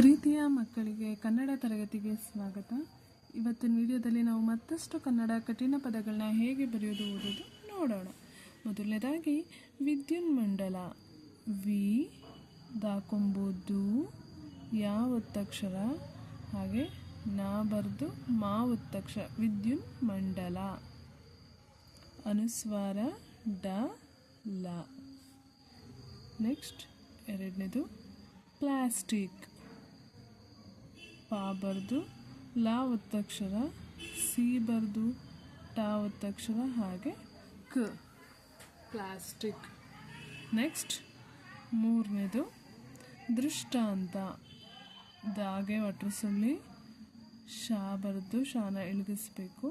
ಪ್ರೀತಿಯ ಮಕ್ಕಳಿಗೆ ಕನ್ನಡ ತರಗತಿಗೆ ಸ್ವಾಗತ. ಇವತ್ತಿನ ವಿಡಿಯೋದಲ್ಲಿ ನಾವು ಮತ್ತಷ್ಟು ಕನ್ನಡ ಕಠಿಣ ಪದಗಳನ್ನ ಹೇಗೆ ಬರೆಯೋದು ಓದೋದು ನೋಡೋಣ. ಮೊದಲನೇದಾಗಿ, ವಿದ್ಯುನ್ಮಂಡಲ. ವಿ ದಾಕೊಂಬುದು ಯಾ ಒತ್ತಕ್ಷರ. ಹಾಗೆ, ನಾ ಬರೆದು ಮಾ ಒತ್ತಕ್ಷರ ವಿದ್ಯುನ್ ಮಂಡಲ ಅನುಸ್ವಾರ, ಡ, ಲ. ನೆಕ್ಸ್ಟ್, ಎರಡನೇದು, ಪ್ಲಾಸ್ಟಿಕ್. ಪಾ ಬರೆದು ಲಾ ಒತ್ತಕ್ಷರ ಸಿ ಬರೆದು ಟಾ ಒತ್ತಕ್ಷರ ಹಾಗೆ ಕ. ಪ್ಲಾಸ್ಟಿಕ್. ನೆಕ್ಸ್ಟ್, ಮೂರನೇದು, ದೃಷ್ಟಾಂತ. ದಾಗೆ ಒಟ್ರಸಲ್ಲಿ ಶಾ ಬರೆದು ಶಾನ ಇಳಿದಿಸ್ಬೇಕು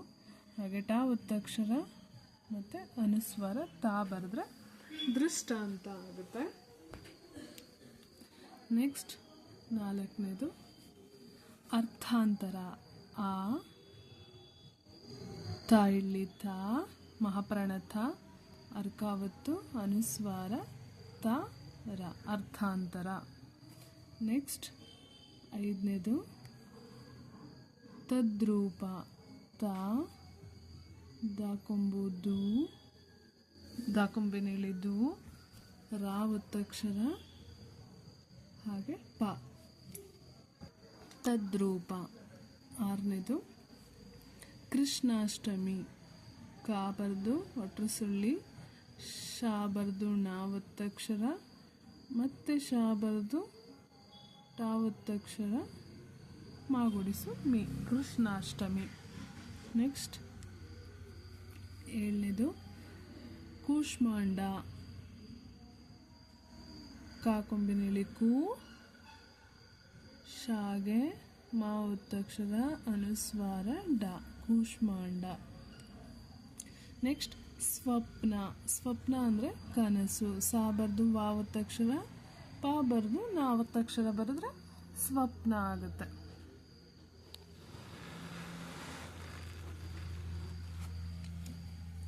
ಹಾಗೆ ಟಾ ಒತ್ತಕ್ಷರ ಮತ್ತು ಅನುಸ್ವಾರ ತಾ ಬರೆದ್ರೆ ದೃಷ್ಟಾಂತ ಆಗುತ್ತೆ. ನೆಕ್ಸ್ಟ್, ನಾಲ್ಕನೇದು ಅರ್ಥಾಂತರ ಆ ತ ಮಹಾಪ್ರಣಥ, ಅರ್ಕಾವತ್ತು, ಅನುಸ್ವಾರ, ತ, ರ, ಅರ್ಥಾಂತರ. ನೆಕ್ಸ್ಟ್ ಐದನೇದು, ತದ್ರೂಪ, ತ ದಾಕೊಂಬುದು ದಾಕೊಂಬಿನಿಳಿದು ರಾ ಒತ್ತಕ್ಷರ ಹಾಗೆ ಪ. ತದ್ರೂಪ. ಆರನೇದು, ಕೃಷ್ಣಾಷ್ಟಮಿ. ಕಾ ಬರ್ದು ಒಟ್ರು ಸುಳ್ಳಿ. ಶಾ ಬರ್ದು ನಾವತ್ತಕ್ಷರ. ಮತ್ತೆ ಶಾ ಬರ್ದು ಟಾವತ್ತಕ್ಷರ ಮಾಗುಡಿಸು ಮೀ, ಕೃಷ್ಣಾಷ್ಟಮಿ. ನೆಕ್ಸ್ಟ್, ಏಳನೇದು, ಕೂಷ್ಮಾಂಡ. ಕಾಕೊಂಬಿನಲ್ಲಿ ಕೂ ಶಾಗೆ ಮಾ ಒತ್ತಕ್ಷರ ಅನುಸ್ವಾರ ಡ. ಕೂಷ್ಮಾಂಡ. ನೆಕ್ಸ್ಟ್, ಸ್ವಪ್ನ. ಸ್ವಪ್ನ ಅಂದರೆ ಕನಸು. ಸಾ ಬರೆದು ವಾ ಒತ್ತಕ್ಷರ ಪ ಬರೆದು ನಾ ಒತ್ತಕ್ಷರ ಬರೆದ್ರೆ ಸ್ವಪ್ನ ಆಗುತ್ತೆ.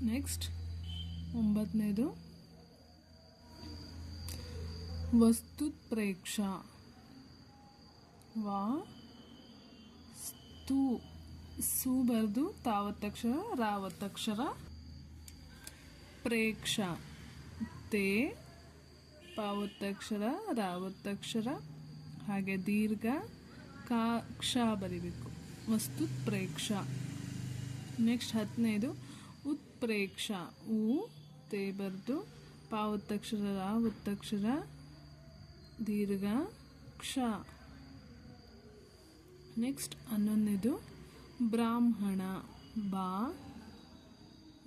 ನೆಕ್ಸ್ಟ್ ಒಂಬತ್ತನೇದು ವಸ್ತುತ್ಪ್ರೇಕ್ಷ. ವಾ ಸ್ತೂ ಸು ಬರೆದು ತಾವತ್ತಕ್ಷರ, ರಾವತ್ತಕ್ಷರ. ಪ್ರೇಕ್ಷ ತೇ ಪಾವತ್ತಕ್ಷರ, ರಾವತ್ತಕ್ಷರ. ಹಾಗೆ ದೀರ್ಘ ಕಾಕ್ಷ ಕ್ಷ ವಸ್ತು ಪ್ರೇಕ್ಷ. ನೆಕ್ಸ್ಟ್ ಹತ್ತನೇದು ಉತ್ಪ್ರೇಕ್ಷ. ಉ ತೇ ಬರೆದು ಪಾವತ್ತಕ್ಷರ, ರಾವತ್ತಕ್ಷರ. ದೀರ್ಘ ಕ್ಷ. ನೆಕ್ಸ್ಟ್ ಹನ್ನೊಂದನೇದು ಬ್ರಾಹ್ಮಣ, ಬಾ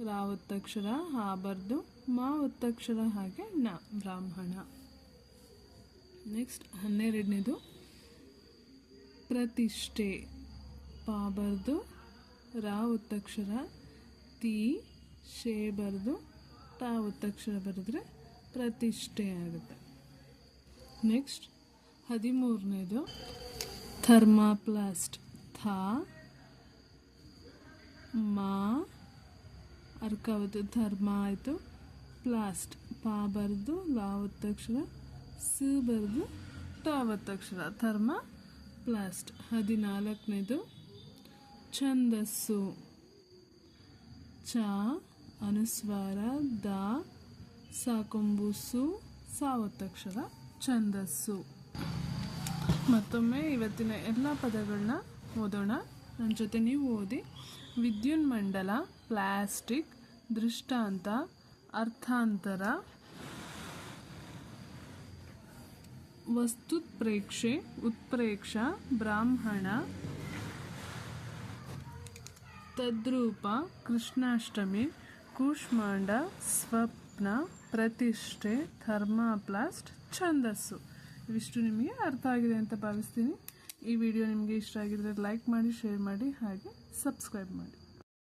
ರಾ ಒತ್ತಕ್ಷರ ಹಾ ಬರ್ದು ಮಾ ಒತ್ತಕ್ಷರ ಹಾಗೆ ನ, ಬ್ರಾಹ್ಮಣ. ನೆಕ್ಸ್ಟ್ ಹನ್ನೆರಡನೇದು ಪ್ರತಿಷ್ಠೆ ಪಾ ಬರ್ದು ರಾ ಒತ್ತಕ್ಷರ ತಿ ಶೇ ಬರೆದು ತಾ ಒತ್ತಕ್ಷರ ಬರೆದ್ರೆ ಪ್ರತಿಷ್ಠೆ ಆಗುತ್ತೆ. ನೆಕ್ಸ್ಟ್ ಹದಿಮೂರನೇದು ಥರ್ಮಾಪ್ಲಾಸ್ಟ್ ಥಾ, ಮಾ ಅರ್ಕಾವತ್ತು ಧರ್ಮ ಆಯಿತು. ಪ್ಲಾಸ್ಟ್, ಪಾ ಬರೆದು, ಲಾ ಒತ್ತಕ್ಷರ ಸ ಬರೆದು, ಟಾ ಒತ್ತಕ್ಷರ ಥರ್ಮ, ಪ್ಲಾಸ್ಟ್, ಹದಿನಾಲ್ಕನೇದು. ಛಂದಸ್ಸು, ಚ, ಅನುಸ್ವಾರ, ದ, ಸಾಕೊಂಬುಸು ಸಾವತ್ತಕ್ಷರ ಛಂದಸ್ಸು. ಮತ್ತೊಮ್ಮೆ ಇವತ್ತಿನ ಎಲ್ಲ ಪದಗಳನ್ನ ಓದೋಣ. ನನ್ನ ಜೊತೆ ನೀವು ಓದಿ. ವಿದ್ಯುನ್ಮಂಡಲ, ಪ್ಲಾಸ್ಟಿಕ್, ದೃಷ್ಟಾಂತ, ಅರ್ಥಾಂತರ, ವಸ್ತುತ್ಪ್ರೇಕ್ಷೆ, ಉತ್ಪ್ರೇಕ್ಷ, ಬ್ರಾಹ್ಮಣ, ತದ್ರೂಪ, ಕೃಷ್ಣಾಷ್ಟಮಿ, ಕೂಷ್ಮಾಂಡ, ಸ್ವಪ್ನ, ಪ್ರತಿಷ್ಠೆ, ಥರ್ಮಾಪ್ಲಾಸ್ಟ್, ಛಂದಸ್ಸು. ಇವಿಷ್ಟು ನಿಮಗೆ ಅರ್ಥ ಆಗಿದೆ ಅಂತ ಭಾವಿಸ್ತೀನಿ. ಈ ವಿಡಿಯೋ ನಿಮಗೆ ಇಷ್ಟ ಆಗಿದ್ರೆ ಲೈಕ್ ಮಾಡಿ, ಶೇರ್ ಮಾಡಿ, ಹಾಗೆ ಸಬ್ಸ್ಕ್ರೈಬ್ ಮಾಡಿ.